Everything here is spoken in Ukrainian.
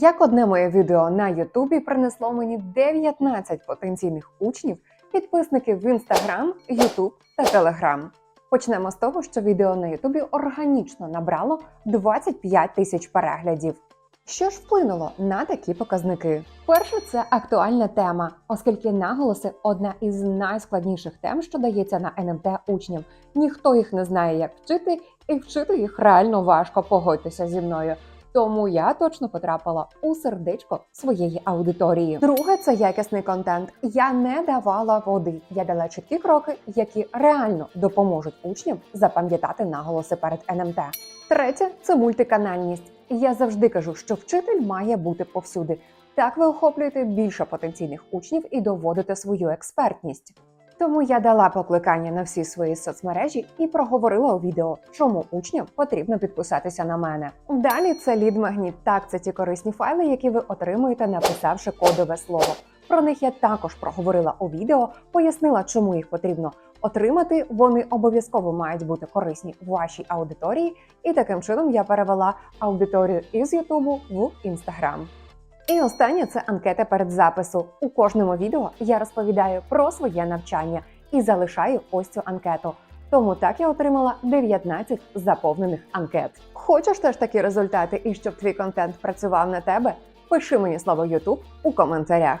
Як одне моє відео на Ютубі принесло мені 19 потенційних учнів, підписників в Інстаграм, Ютуб та Телеграм. Почнемо з того, що відео на Ютубі органічно набрало 25 тисяч переглядів. Що ж вплинуло на такі показники? Перше, це актуальна тема, оскільки наголоси одна із найскладніших тем, що дається на НМТ учням. Ніхто їх не знає, як вчити, і вчити їх реально важко. Погодьтеся зі мною. Тому я точно потрапила у сердечко своєї аудиторії. Друге, це якісний контент. Я не давала води. Я дала чіткі кроки, які реально допоможуть учням запам'ятати наголоси перед НМТ. Третє це мультиканальність. Я завжди кажу, що вчитель має бути повсюди. Так ви охоплюєте більше потенційних учнів і доводите свою експертність. Тому я дала покликання на всі свої соцмережі і проговорила у відео, чому учням потрібно підписатися на мене. Далі це лід-магніт. Так, це ті корисні файли, які ви отримуєте, написавши кодове слово. Про них я також проговорила у відео, пояснила, чому їх потрібно отримати. Вони обов'язково мають бути корисні вашій аудиторії, і таким чином я перевела аудиторію із Ютубу в Інстаграм. І останнє це анкета перед запису. У кожному відео я розповідаю про своє навчання і залишаю ось цю анкету. Тому так я отримала 19 заповнених анкет. Хочеш теж такі результати і щоб твій контент працював на тебе? Пиши мені слово YouTube у коментарях.